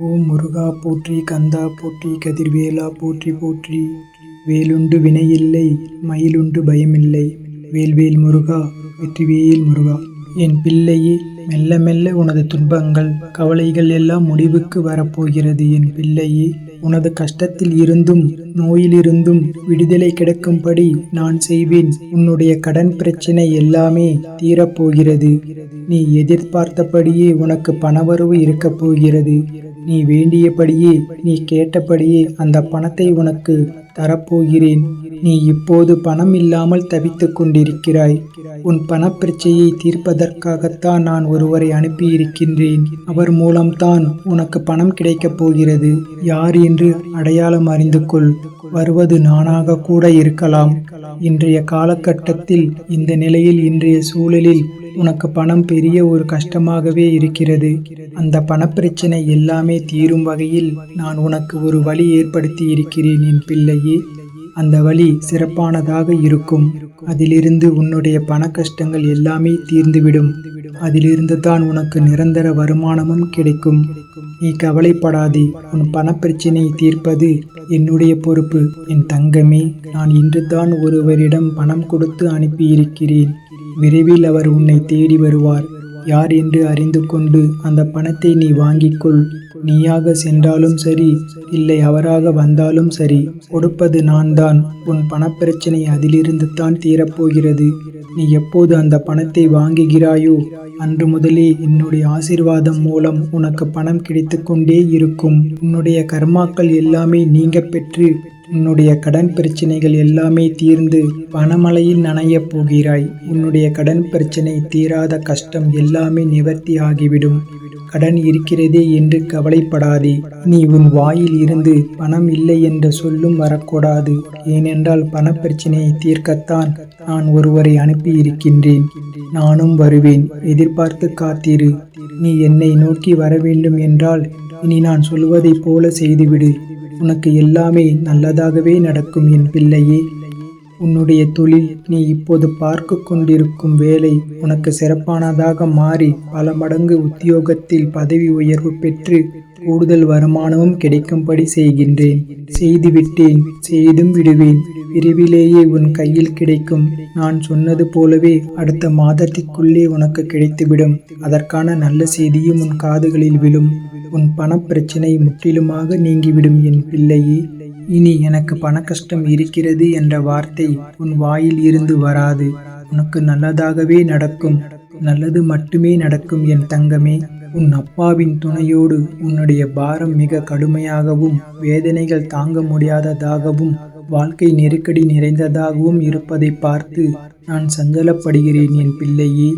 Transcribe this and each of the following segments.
ஓம் முருகா போற்றி கந்தா போற்றி கதிர்வேலா போற்றி போற்றி. வேலுண்டு வினையில்லை மயிலுண்டு பயமில்லை. வேல்வேல் முருகா வெற்றிவேல் முருகா. என் பிள்ளையே மெல்ல மெல்ல உனது துன்பங்கள் கவலைகள் எல்லாம் முடிவுக்கு வரப்போகிறது. என் பிள்ளையே உனது கஷ்டத்தில் இருந்தும் நோயிலிருந்தும் விடுதலை கிடைக்கும்படி நான் செய்வேன். உன்னுடைய கடன் பிரச்சனை எல்லாமே தீரப்போகிறது. நீ எதிர்பார்த்தபடியே உனக்கு பணவரவு இருக்கப் போகிறது. நீ வேண்டியபடியே நீ கேட்டபடியே அந்த பணத்தை உனக்கு தரப்போகிறேன். நீ இப்போது பணம் இல்லாமல் தவித்துக் கொண்டிருக்கிறாய். உன் பணப்பிரச்சையை தீர்ப்பதற்காகத்தான் நான் ஒருவரை அனுப்பியிருக்கின்றேன். அவர் மூலம்தான் உனக்கு பணம் கிடைக்கப் போகிறது. யார் என்று அடையாளம் அறிந்து கொள். வருவது நானாக கூட இருக்கலாம். இன்றைய காலகட்டத்தில் இந்த நிலையில் இன்றைய சூழலில் உனக்கு பணம் பெரிய ஒரு கஷ்டமாகவே இருக்கிறது. அந்த பணப்பிரச்சனை எல்லாமே தீரும் வகையில் நான் உனக்கு ஒரு வழி ஏற்படுத்தி இருக்கிறேன் என் பிள்ளையே. அந்த வழி சிறப்பானதாக இருக்கும். அதிலிருந்து உன்னுடைய பண கஷ்டங்கள் எல்லாமே தீர்ந்துவிடும். அதிலிருந்து தான் உனக்கு நிரந்தர வருமானமும் கிடைக்கும். நீ கவலைப்படாதே. உன் பணப்பிரச்சனையை தீர்ப்பது என்னுடைய பொறுப்பு. என் தங்கமே நான் இன்று தான் ஒருவரிடம் பணம் கொடுத்து அனுப்பியிருக்கிறேன். விரைவில் அவர் உன்னை தேடி வருவார். யார் என்று அறிந்து கொண்டு அந்த பணத்தை நீ வாங்கிக்கொள். நீயாக சென்றாலும் சரி இல்லை அவராக வந்தாலும் சரி கொடுப்பது நான் தான் உன் பணப்பிரச்சனை அதிலிருந்து தான் தீரப்போகிறது. நீ எப்போது அந்த பணத்தை வாங்குகிறாயோ அன்று முதலே என்னுடைய ஆசிர்வாதம் மூலம் உனக்கு பணம் கிடைத்து கொண்டே இருக்கும். உன்னுடைய கர்மாக்கள் எல்லாமே நீங்க பெற்று உன்னுடைய கடன் பிரச்சனைகள் எல்லாமே தீர்ந்து பணமழையில் நனையப் போகிறாய். உன்னுடைய கடன் பிரச்சனை தீராத கஷ்டம் எல்லாமே நிவர்த்தி ஆகிவிடும். கடன் இருக்கிறதே என்று கவலைப்படாதே. நீ உன் வாயில் இருந்து பணம் இல்லை என்ற சொல்லும் வரக்கூடாது. ஏனென்றால் பணப்பிரச்சனையை தீர்க்கத்தான் நான் ஒருவரை அனுப்பி இருக்கின்றேன் நானும் வருவேன். எதிர்பார்த்து காத்திரு. நீ என்னை நோக்கி வர வேண்டும் என்றால் இனி நான் சொல்வதைப் போல செய்துவிடு. உனக்கு எல்லாமே நல்லதாகவே நடக்கும் என் பிள்ளையே. உன்னுடைய தொழில் நீ இப்போது பார்க்க கொண்டிருக்கும் வேலை உனக்கு சிறப்பானதாக மாறி பல மடங்கு உத்தியோகத்தில் பதவி உயர்வு பெற்று கூடுதல் வருமானமும் கிடைக்கும்படி செய்கின்றேன். செய்துவிட்டேன். செய்தும் விடுவேன். விரைவிலேயே உன் கையில் கிடைக்கும். நான் சொன்னது போலவே அடுத்த மாதத்திற்குள்ளே உனக்கு கிடைத்துவிடும். அதற்கான நல்ல செய்தியும் உன் காதுகளில் விழும். உன் பணப்பிரச்சனை முற்றிலுமாக நீங்கிவிடும் என் பிள்ளையே. இனி எனக்கு பண கஷ்டம் இருக்கிறது என்ற வார்த்தை உன் வாயில் இருந்து வராது. உனக்கு நல்லதாகவே நடக்கும். நல்லது மட்டுமே நடக்கும் என் தங்கமே. உன் அப்பாவின் துணையோடு உன்னுடைய பாரம் மிக கடுமையாகவும் வேதனைகள் தாங்க முடியாததாகவும் வாழ்க்கை நெருக்கடி நிறைந்ததாகவும் இருப்பதை பார்த்து நான் சஞ்சலப்படுகிறேன் என் பிள்ளையே.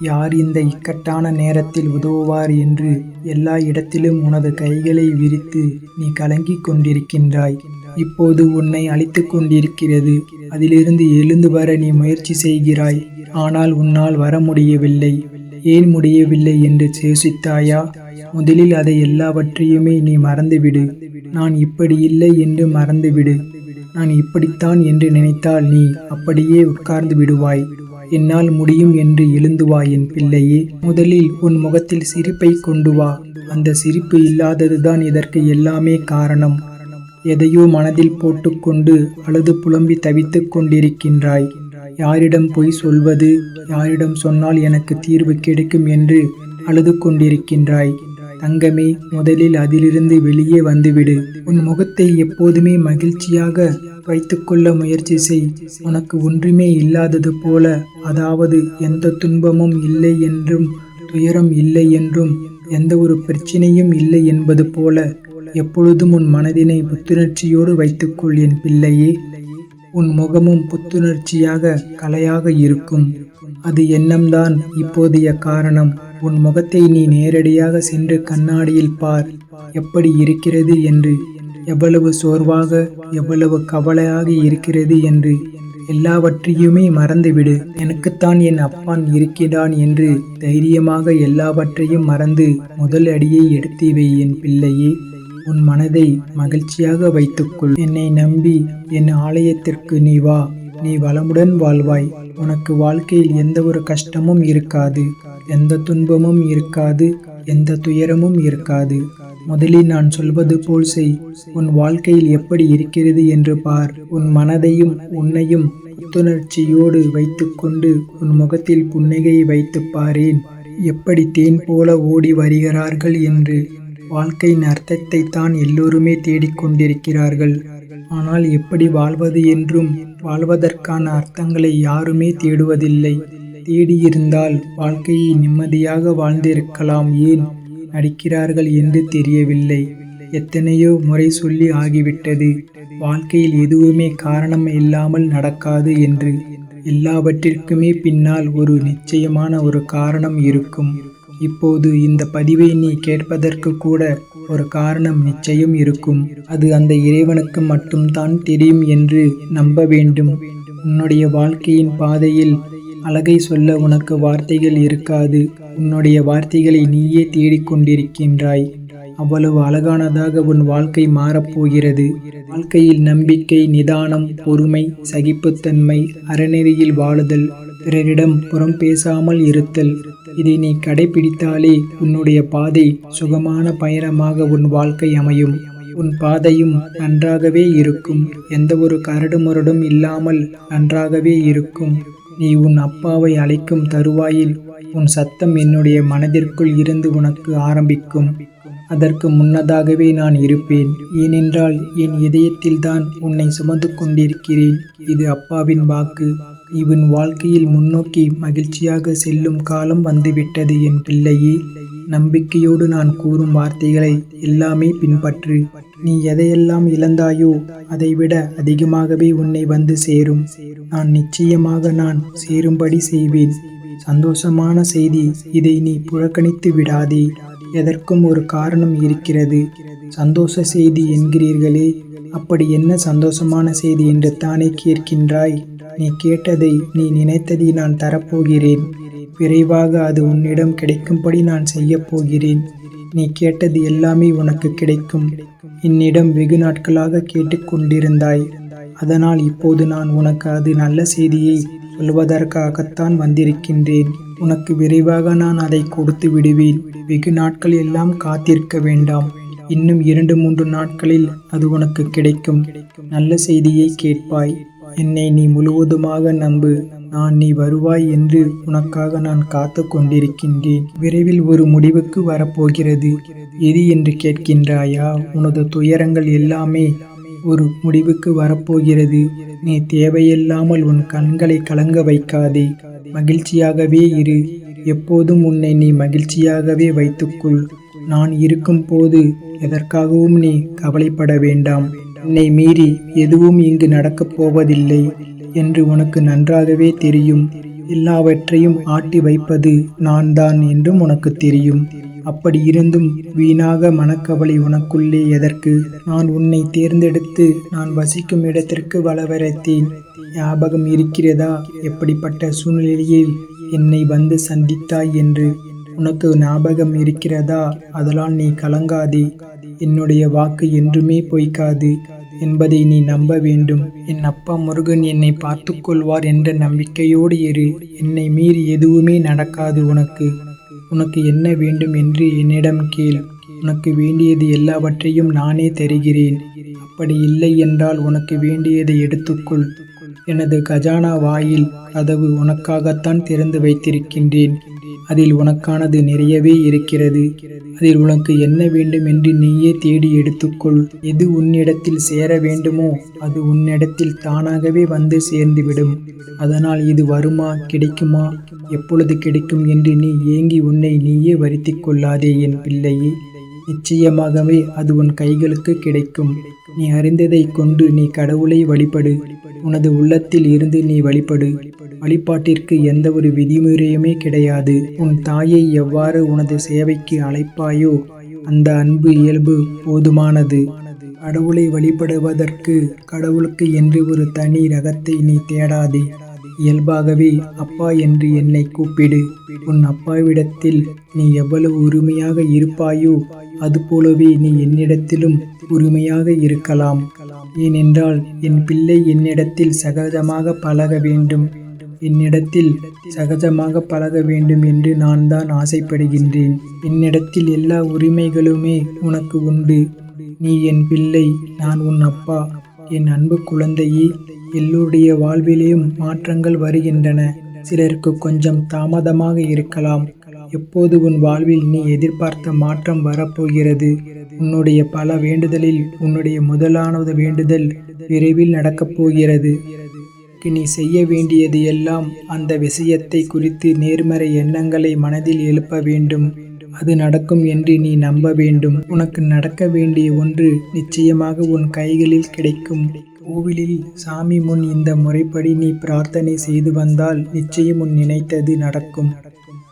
யார் இந்த இக்கட்டான நேரத்தில் உதவுவார் என்று எல்லா இடத்திலும் உனது கைகளை விரித்து நீ கலங்கிக் கொண்டிருக்கின்றாய். இப்போது உன்னை அழித்து கொண்டிருக்கிறது. அதிலிருந்து எழுந்து வர நீ முயற்சி செய்கிறாய். ஆனால் உன்னால் வர முடியவில்லை. ஏன் முடியவில்லை என்று சேசித்தாயா? முதலில் அதை எல்லாவற்றையுமே நீ மறந்துவிடு. நான் இப்படி இல்லை என்று மறந்துவிடு. நான் இப்படித்தான் என்று நினைத்தால் நீ அப்படியே உட்கார்ந்து விடுவாய். என்னால் முடியும் என்று எழுந்து வா என் பிள்ளையே. முதலில் உன் முகத்தில் சிரிப்பை கொண்டு வா. அந்த சிரிப்பு இல்லாததுதான் இதற்கு எல்லாமே காரணம். எதையோ மனதில் போட்டுக்கொண்டு அழுது புலம்பி தவித்துக் கொண்டிருக்கின்றாய். யாரிடம் பொய் சொல்வது யாரிடம் சொன்னால் எனக்கு தீர்வு கிடைக்கும் என்று அழுது கொண்டிருக்கின்றாய். தங்கமே முதலில் அதிலிருந்து வெளியே வந்துவிடு. உன் முகத்தை எப்போதுமே மகிழ்ச்சியாக வைத்துக்கொள்ள முயற்சி செய். உனக்கு ஒன்றுமே இல்லாதது போல அதாவது எந்த துன்பமும் இல்லை என்றும் துயரம் இல்லை என்றும் எந்த ஒரு பிரச்சனையும் இல்லை என்பது போல எப்பொழுதும் உன் மனதினை புத்துணர்ச்சியோடு வைத்துக்கொள் என் பிள்ளையே. உன் முகமும் புத்துணர்ச்சியாக கலையாக இருக்கும். அது எண்ணம்தான் இப்போதைய காரணம். உன் முகத்தை நீ நேரடியாக சென்று கண்ணாடியில் பார். எப்படி இருக்கிறது என்று. எவ்வளவு சோர்வாக எவ்வளவு கவலையாக இருக்கிறது என்று. எல்லாவற்றையுமே மறந்துவிடு. எனக்குத்தான் என் அப்பான் இருக்கிறான் என்று தைரியமாக எல்லாவற்றையும் மறந்து முதல் அடியை எடுத்து வை என் பிள்ளையே. உன் மனதை மகிழ்ச்சியாக வைத்துக்கொள். என்னை நம்பி என் ஆலயத்திற்கு நீ வா. நீ வளமுடன் வாழ்வாய். உனக்கு வாழ்க்கையில் எந்த ஒரு கஷ்டமும் இருக்காது. எந்த துன்பமும் இருக்காது. எந்த துயரமும் இருக்காது. முதலில் நான் சொல்வது போல் செய். உன் வாழ்க்கையில் எப்படி இருக்கிறது என்று பார். உன் மனதையும் உன்னையும் புத்துணர்ச்சியோடு வைத்துக்கொண்டு உன் முகத்தில் புன்னகையை வைத்துப் பாரேன். எப்படி தேன் போல ஓடி வருகிறார்கள் என்று. வாழ்க்கையின் அர்த்தத்தை தான் எல்லோருமே தேடிக்கொண்டிருக்கிறார்கள். ஆனால் எப்படி வாழ்வது என்றும் வாழ்வதற்கான அர்த்தங்களை யாருமே தேடுவதில்லை. தேடியிருந்தால் வாழ்க்கையை நிம்மதியாக வாழ்ந்திருக்கலாம். ஏன் நடிக்கிறார்கள் என்று தெரியவில்லை. எத்தனையோ முறை சொல்லி ஆகிவிட்டது. வாழ்க்கையில் எதுவுமே காரணம் இல்லாமல் நடக்காது என்று. எல்லாவற்றிற்குமே பின்னால் ஒரு நிச்சயமான ஒரு காரணம் இருக்கும். இப்போது இந்த பதிவை நீ கேட்பதற்கு கூட ஒரு காரணம் நிச்சயம் இருக்கும். அது அந்த இறைவனுக்கு மட்டும்தான் தெரியும் என்று நம்ப வேண்டும். உன்னுடைய வாழ்க்கையின் பாதையில் அழகை சொல்ல உனக்கு வார்த்தைகள் இருக்காது. உன்னுடைய வார்த்தைகளை நீயே தேடிக்கொண்டிருக்கின்றாய் அவ்வளவு அழகானதாக உன் வாழ்க்கை மாறப்போகிறது வாழ்க்கையில் நம்பிக்கை நிதானம் பொறுமை சகிப்புத்தன்மை அறநெறியில் வாழுதல் பிறரிடம் புறம் பேசாமல் இருத்தல். இதை நீ கடைபிடித்தாலே உன்னுடைய பாதை சுகமான பயணமாக உன் வாழ்க்கை அமையும். உன் பாதையும் நன்றாகவே இருக்கும். எந்த ஒரு கரடுமுரடும் இல்லாமல் நன்றாகவே இருக்கும். நீ உன் அப்பாவை அழைக்கும் தருவாயில் உன் சத்தம் என்னுடைய மனதிற்குள் இருந்து உனக்கு ஆரம்பிக்கும். அதற்கு முன்னதாகவே நான் இருப்பேன். ஏனென்றால் என் இதயத்தில்தான் உன்னை சுமந்து கொண்டிருக்கிறேன். இது அப்பாவின் வாக்கு. இவன் வாழ்க்கையில் முன்னோக்கி மகிழ்ச்சியாக செல்லும் காலம் வந்துவிட்டது என் பிள்ளையே. நம்பிக்கையோடு நான் கூறும் வார்த்தைகளை எல்லாமே பின்பற்று. நீ எதையெல்லாம் இழந்தாயோ அதைவிட அதிகமாகவே உன்னை வந்து சேரும். நான் நிச்சயமாக நான் சேரும்படி செய்வேன். சந்தோஷமான செய்தி இதை நீ புறக்கணித்து விடாதே. எதற்கும் ஒரு காரணம் இருக்கிறது. சந்தோஷ செய்தி என்கிறீர்களே அப்படி என்ன சந்தோஷமான செய்தி என்று தானே கேட்கின்றாய்? நீ கேட்டதை நீ நினைத்ததை நான் தரப்போகிறேன். விரைவாக அது உன்னிடம் கிடைக்கும்படி நான் செய்யப் போகிறேன். நீ கேட்டது எல்லாமே உனக்கு கிடைக்கும். என்னிடம் வெகு நாட்களாக கேட்டுக்கொண்டிருந்தாய் அதனால் இப்போது நான் உனக்கு அது நல்ல செய்தியை சொல்வதற்காகத்தான் வந்திருக்கின்றேன். உனக்கு விரைவாக நான் அதை கொடுத்து விடுவேன். வெகு நாட்கள் எல்லாம் காத்திருக்க வேண்டாம். இன்னும் இரண்டு மூன்று நாட்களில் அது உனக்கு கிடைக்கும். நல்ல செய்தியை கேட்பாய். என்னை நீ முழுவதுமாக நம்பு. நான் நீ வருவாய் என்று உனக்காக நான் காத்து கொண்டிருக்கின்றேன். விரைவில் ஒரு முடிவுக்கு வரப்போகிறது. எது என்று கேட்கின்றாயா? உனது துயரங்கள் எல்லாமே ஒரு முடிவுக்கு வரப்போகிறது. நீ தேவையில்லாமல் உன் கண்களை கலங்க வைக்காதே. மகிழ்ச்சியாகவே இரு. எப்போதும் உன்னை நீ மகிழ்ச்சியாகவே வைத்துக்கொள். நான் இருக்கும் போது எதற்காகவும் நீ கவலைப்பட வேண்டாம். உன்னை மீறி எதுவும் இங்கு நடக்கப் போவதில்லை என்று உனக்கு நன்றாகவே தெரியும். எல்லாவற்றையும் ஆட்டி வைப்பது நான் தான் என்றும் உனக்கு தெரியும். அப்படி இருந்தும் வீணாக மனக்கவலை உனக்குள்ளே எதற்கு? நான் உன்னை தேர்ந்தெடுத்து நான் வசிக்கும் இடத்திற்கு வளவரைத்தேன் ஞாபகம் இருக்கிறதா? எப்படிப்பட்ட சூழ்நிலையில் என்னை வந்து சந்தித்தாய் என்று உனக்கு ஞாபகம் இருக்கிறதா? அதனால் நீ கலங்காதே. என்னுடைய வாக்கு என்றுமே பொய்க்காது என்பதை நீ நம்ப வேண்டும். என் அப்பா முருகன் என்னை பார்த்து கொள்வார் என்ற நம்பிக்கையோடு இரு. என்னை மீறி எதுவுமே நடக்காது உனக்கு. உனக்கு என்ன வேண்டும் என்று என்னிடம் கேள். உனக்கு வேண்டியது எல்லாவற்றையும் நானே தருகிறேன். அப்படி இல்லை என்றால் உனக்கு வேண்டியதை எடுத்துக்கொள். எனது கஜானா வாயில் கதவு உனக்காகத்தான் திறந்து வைத்திருக்கின்றேன். அதில் உனக்கானது நிறையவே இருக்கிறது. அதில் உனக்கு என்ன வேண்டும் என்று நீயே தேடி எடுத்துக்கொள். எது உன்னிடத்தில் சேர வேண்டுமோ அது உன்னிடத்தில் தானாகவே வந்து சேர்ந்துவிடும். அதனால் இது வருமா கிடைக்குமா எப்பொழுது கிடைக்கும் என்று நீ ஏங்கி உன்னை நீயே வருத்திக் கொள்ளாதே என் பிள்ளையே. நிச்சயமாகவே அது உன் கைகளுக்கு கிடைக்கும். நீ அறிந்ததை கொண்டு நீ கடவுளை வழிபடு. உனது உள்ளத்தில் இருந்து நீ வழிபடு. வழிபாட்டிற்கு எந்த ஒரு விதிமுறையுமே கிடையாது. உன் தாயை எவ்வாறு உனது சேவைக்கு அழைப்பாயோ அந்த அன்பு இயல்பு போதுமானது. கடவுளை வழிபடுவதற்கு கடவுளுக்கு என்று ஒரு தனி ரகத்தை நீ தேடாதே. இயல்பாகவே அப்பா என்று என்னை கூப்பிடு. உன் அப்பாவிடத்தில் நீ எவ்வளவு உரிமையாக இருப்பாயோ அதுபோலவே நீ என்னிடத்திலும் உரிமையாக இருக்கலாம். ஏனென்றால் என் பிள்ளை என்னிடத்தில் சகஜமாக பழக வேண்டும். என்னிடத்தில் சகஜமாக பழக வேண்டும் என்று நான் தான் ஆசைப்படுகின்றேன். என்னிடத்தில் எல்லா உரிமைகளுமே உனக்கு உண்டு. நீ என் பிள்ளை நான் உன் அப்பா. என் அன்பு குழந்தையே எல்லோருடைய வாழ்விலேயும் மாற்றங்கள் வருகின்றன. சிலருக்கு கொஞ்சம் தாமதமாக இருக்கலாம். எப்போது உன் வாழ்வில் நீ எதிர்பார்த்த மாற்றம் வரப்போகிறது? உன்னுடைய பல வேண்டுதலில் உன்னுடைய முதலானது வேண்டுதல் விரைவில் நடக்கப் போகிறது. நீ செய்ய வேண்டியது எல்லாம் அந்த விஷயத்தை குறித்து நேர்மறை எண்ணங்களை மனதில் எழுப்ப வேண்டும். அது நடக்கும் என்று நீ நம்ப வேண்டும். உனக்கு நடக்க வேண்டிய ஒன்று நிச்சயமாக உன் கைகளில் கிடைக்கும். கோவிலில் சாமி முன் இந்த முறைப்படி நீ பிரார்த்தனை செய்து வந்தால் நிச்சயம் உன் நினைத்தது நடக்கும்.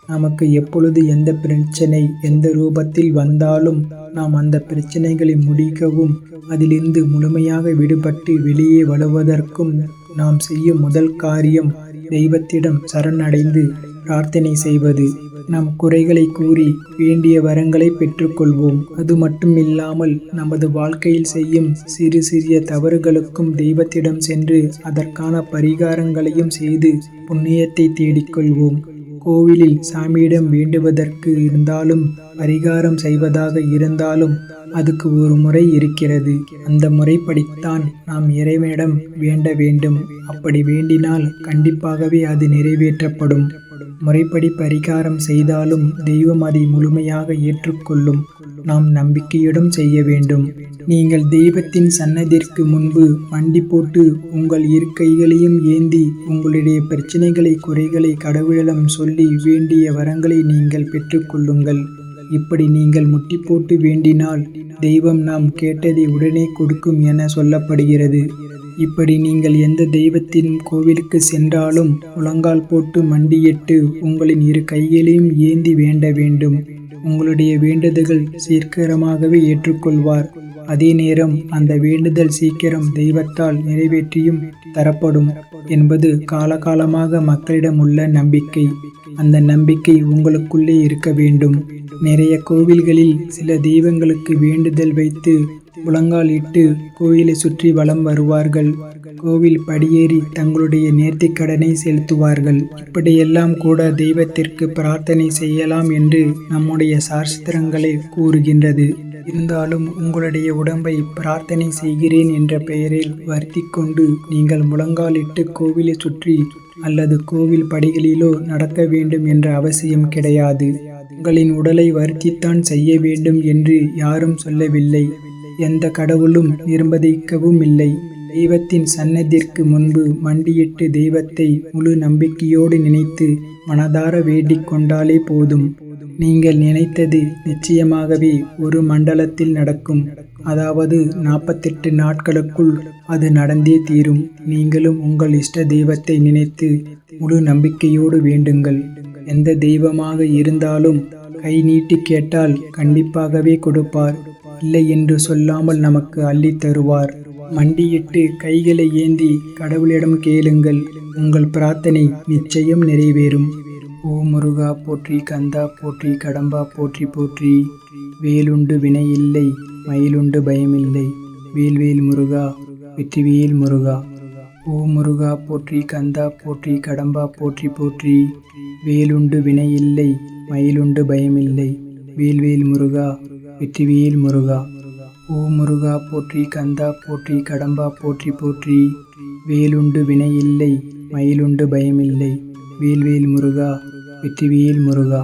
நமக்கு எப்பொழுது எந்த பிரச்சனை எந்த ரூபத்தில் வந்தாலும் நாம் அந்த பிரச்சனைகளை முடிக்கவும் அதிலிருந்து முழுமையாக விடுபட்டு வெளியே வருவதற்கும் நாம் செய்யும் முதல் காரியம் தெய்வத்திடம் சரணடைந்து பிரார்த்தனை செய்வது. நம் குறைகளை கூறி வேண்டிய வரங்களை பெற்றுக்கொள்வோம். அது மட்டும் இல்லாமல் நமது வாழ்க்கையில் செய்யும் சிறு சிறிய தவறுகளுக்கும் தெய்வத்திடம் சென்று அதற்கான பரிகாரங்களையும் செய்து புண்ணியத்தை தேடிக்கொள்வோம். கோவிலில் சாமியிடம் வேண்டுவதற்கு இருந்தாலும் பரிகாரம் செய்வதாக இருந்தாலும் அதுக்கு ஒரு முறை இருக்கிறது. அந்த முறைப்படித்தான் நாம் இறைவனிடம் வேண்ட வேண்டும். அப்படி வேண்டினால் கண்டிப்பாகவே அது நிறைவேற்றப்படும். முறைப்படி பரிகாரம் செய்தாலும் தெய்வம் அதை முழுமையாக ஏற்றுக்கொள்ளும். நாம் நம்பிக்கையிடம் செய்ய வேண்டும். நீங்கள் தெய்வத்தின் சன்னதிற்கு முன்பு மண்டி போட்டு உங்கள் இரு கைகளையும் ஏந்தி உங்களுடைய பிரச்சனைகளை குறைகளை கடவுளிடம் சொல்லி வேண்டிய வரங்களை நீங்கள் பெற்றுக்கொள்ளுங்கள் இப்படி நீங்கள் முட்டி போட்டு வேண்டினால் தெய்வம் நாம் கேட்டதை உடனே கொடுக்கும் என சொல்லப்படுகிறது. இப்படி நீங்கள் எந்த தெய்வத்தின் கோவிலுக்கு சென்றாலும் முழங்கால் போட்டு மண்டியிட்டு உங்களின் இரு கைகளையும் ஏந்தி வேண்ட வேண்டும். உங்களுடைய வேண்டுதல்கள் சீக்கிரமாகவே ஏற்றுக்கொள்வார். அதே நேரம் அந்த வேண்டுதல் சீக்கிரம் தெய்வத்தால் நிறைவேற்றியும் தரப்படும் என்பது காலகாலமாக மக்களிடம் உள்ள நம்பிக்கை. அந்த நம்பிக்கை உங்களுக்குள்ளே இருக்க வேண்டும். நிறைய கோவில்களில் சில தெய்வங்களுக்கு வேண்டுதல் வைத்து முழங்கால் இட்டு கோயிலை சுற்றி வலம் வருவார்கள். கோவில் படியேறி தங்களுடைய நேர்த்திக்கடனை செலுத்துவார்கள். இப்படியெல்லாம் கூட தெய்வத்திற்கு பிரார்த்தனை செய்யலாம் என்று நம்முடைய சாஸ்திரங்களை கூறுகின்றது. இருந்தாலும் உங்களுடைய உடம்பை பிரார்த்தனை செய்கிறேன் என்ற பெயரில் வருத்தி கொண்டு நீங்கள் முழங்காலிட்டு கோவிலை சுற்றி அல்லது கோவில் படிகளிலோ நடக்க வேண்டும் என்ற அவசியம் கிடையாது. உங்களின் உடலை வருத்தித்தான் செய்ய வேண்டும் என்று யாரும் சொல்லவில்லை. எந்த கடவுளும் நிர்பந்திக்கவும் இல்லை. தெய்வத்தின் சன்னதிற்கு முன்பு மண்டியிட்டு தெய்வத்தை முழு நம்பிக்கையோடு நினைத்து மனதார வேண்டிக் கொண்டாலே போதும். நீங்கள் நினைத்தது நிச்சயமாகவே ஒரு மண்டலத்தில் நடக்கும். அதாவது நாற்பத்தெட்டு நாட்களுக்குள் அது நடந்தே தீரும். நீங்களும் உங்கள் இஷ்ட தெய்வத்தை நினைத்து முழு நம்பிக்கையோடு வேண்டுங்கள். எந்த தெய்வமாக இருந்தாலும் கை நீட்டி கேட்டால் கண்டிப்பாகவே கொடுப்பார். இல்லை என்று சொல்லாமல் நமக்கு அள்ளித் தருவார். மண்டியிட்டு கைகளை ஏந்தி கடவுளிடம் கேளுங்கள். உங்கள் பிரார்த்தனை நிச்சயம் நிறைவேறும். ஓ முருகா போற்றி கந்தா போற்றி கடம்பா போற்றி போற்றி. வேலுண்டு வினை இல்லை மயிலுண்டு பயமில்லை. வேல்வேல் முருகா வெற்றிவேல் முருகா. ஓ முருகா போற்றி கந்தா போற்றி கடம்பா போற்றி போற்றி. வேலுண்டு வினை இல்லை மயிலுண்டு பயமில்லை. வேல்வேல் முருகா வெற்றிவேல் முருகா. ஓ முருகா போற்றி கந்தா போற்றி கடம்பா போற்றி போற்றி. வேலுண்டு வினை இல்லை மயிலுண்டு பயமில்லை. வேல்வேல் முருகா வெற்றிவேல் முருகா